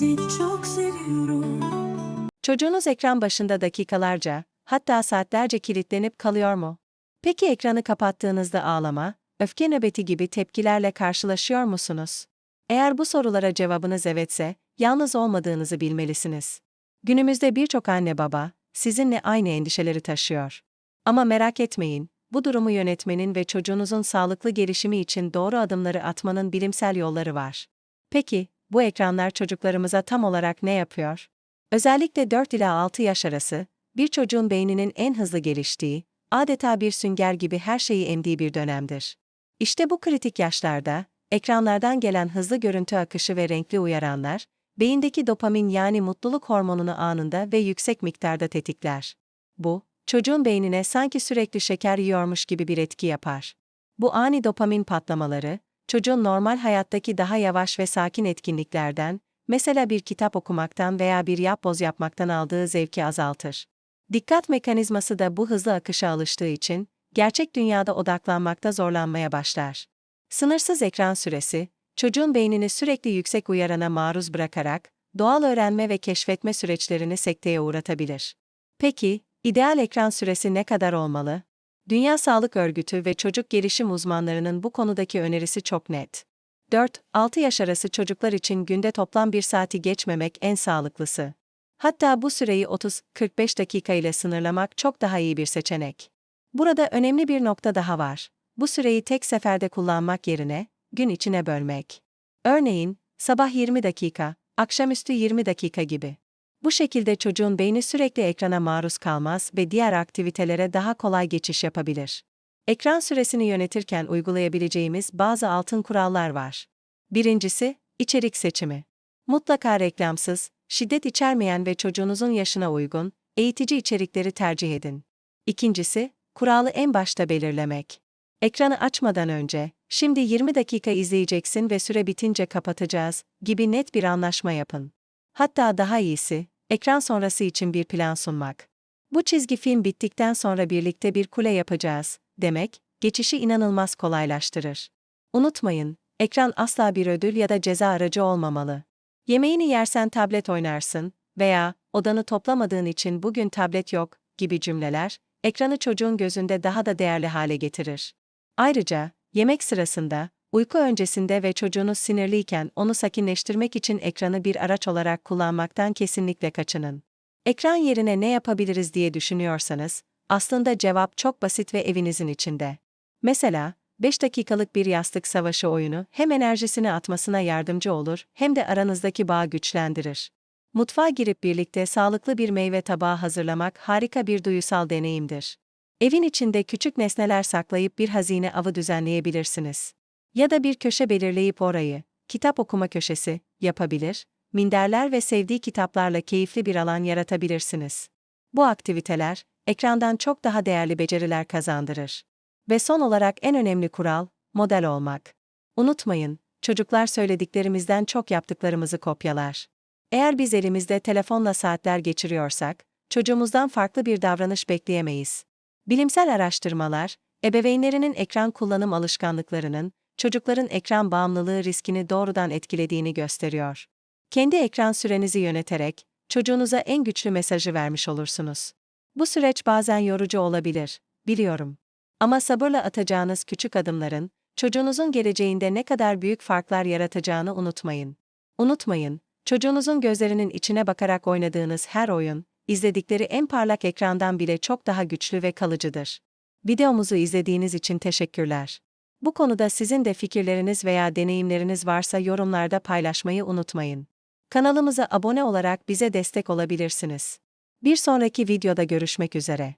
Seni çok seviyorum. Çocuğunuz ekran başında dakikalarca, hatta saatlerce kilitlenip kalıyor mu? Peki ekranı kapattığınızda ağlama, öfke nöbeti gibi tepkilerle karşılaşıyor musunuz? Eğer bu sorulara cevabınız evetse, yalnız olmadığınızı bilmelisiniz. Günümüzde birçok anne baba, sizinle aynı endişeleri taşıyor. Ama merak etmeyin, bu durumu yönetmenin ve çocuğunuzun sağlıklı gelişimi için doğru adımları atmanın bilimsel yolları var. Peki, bu ekranlar çocuklarımıza tam olarak ne yapıyor? Özellikle 4 ila 6 yaş arası, bir çocuğun beyninin en hızlı geliştiği, adeta bir sünger gibi her şeyi emdiği bir dönemdir. İşte bu kritik yaşlarda, ekranlardan gelen hızlı görüntü akışı ve renkli uyaranlar, beyindeki dopamin yani mutluluk hormonunu anında ve yüksek miktarda tetikler. Bu, çocuğun beynine sanki sürekli şeker yiyormuş gibi bir etki yapar. Bu ani dopamin patlamaları, çocuğun normal hayattaki daha yavaş ve sakin etkinliklerden, mesela bir kitap okumaktan veya bir yapboz yapmaktan aldığı zevki azaltır. Dikkat mekanizması da bu hızlı akışa alıştığı için, gerçek dünyada odaklanmakta zorlanmaya başlar. Sınırsız ekran süresi, çocuğun beynini sürekli yüksek uyarana maruz bırakarak, doğal öğrenme ve keşfetme süreçlerini sekteye uğratabilir. Peki, ideal ekran süresi ne kadar olmalı? Dünya Sağlık Örgütü ve çocuk gelişim uzmanlarının bu konudaki önerisi çok net. 4-6 yaş arası çocuklar için günde toplam bir saati geçmemek en sağlıklısı. Hatta bu süreyi 30-45 dakika ile sınırlamak çok daha iyi bir seçenek. Burada önemli bir nokta daha var. Bu süreyi tek seferde kullanmak yerine, gün içine bölmek. Örneğin, sabah 20 dakika, akşamüstü 20 dakika gibi. Bu şekilde çocuğun beyni sürekli ekrana maruz kalmaz ve diğer aktivitelere daha kolay geçiş yapabilir. Ekran süresini yönetirken uygulayabileceğimiz bazı altın kurallar var. Birincisi, içerik seçimi. Mutlaka reklamsız, şiddet içermeyen ve çocuğunuzun yaşına uygun, eğitici içerikleri tercih edin. İkincisi, kuralı en başta belirlemek. Ekranı açmadan önce, şimdi 20 dakika izleyeceksin ve süre bitince kapatacağız gibi net bir anlaşma yapın. Hatta daha iyisi, ekran sonrası için bir plan sunmak. Bu çizgi film bittikten sonra birlikte bir kule yapacağız demek, geçişi inanılmaz kolaylaştırır. Unutmayın, ekran asla bir ödül ya da ceza aracı olmamalı. Yemeğini yersen tablet oynarsın veya odanı toplamadığın için bugün tablet yok gibi cümleler, ekranı çocuğun gözünde daha da değerli hale getirir. Ayrıca, yemek sırasında, uyku öncesinde ve çocuğunuz sinirliyken onu sakinleştirmek için ekranı bir araç olarak kullanmaktan kesinlikle kaçının. Ekran yerine ne yapabiliriz diye düşünüyorsanız, aslında cevap çok basit ve evinizin içinde. Mesela, 5 dakikalık bir yastık savaşı oyunu hem enerjisini atmasına yardımcı olur hem de aranızdaki bağı güçlendirir. Mutfağa girip birlikte sağlıklı bir meyve tabağı hazırlamak harika bir duyusal deneyimdir. Evin içinde küçük nesneler saklayıp bir hazine avı düzenleyebilirsiniz. Ya da bir köşe belirleyip orayı, kitap okuma köşesi, yapabilir, minderler ve sevdiği kitaplarla keyifli bir alan yaratabilirsiniz. Bu aktiviteler, ekrandan çok daha değerli beceriler kazandırır. Ve son olarak en önemli kural, model olmak. Unutmayın, çocuklar söylediklerimizden çok yaptıklarımızı kopyalar. Eğer biz elimizde telefonla saatler geçiriyorsak, çocuğumuzdan farklı bir davranış bekleyemeyiz. Bilimsel araştırmalar, ebeveynlerinin ekran kullanım alışkanlıklarının, çocukların ekran bağımlılığı riskini doğrudan etkilediğini gösteriyor. Kendi ekran sürenizi yöneterek, çocuğunuza en güçlü mesajı vermiş olursunuz. Bu süreç bazen yorucu olabilir, biliyorum. Ama sabırla atacağınız küçük adımların, çocuğunuzun geleceğinde ne kadar büyük farklar yaratacağını unutmayın. Unutmayın, çocuğunuzun gözlerinin içine bakarak oynadığınız her oyun, izledikleri en parlak ekrandan bile çok daha güçlü ve kalıcıdır. Videomuzu izlediğiniz için teşekkürler. Bu konuda sizin de fikirleriniz veya deneyimleriniz varsa yorumlarda paylaşmayı unutmayın. Kanalımıza abone olarak bize destek olabilirsiniz. Bir sonraki videoda görüşmek üzere.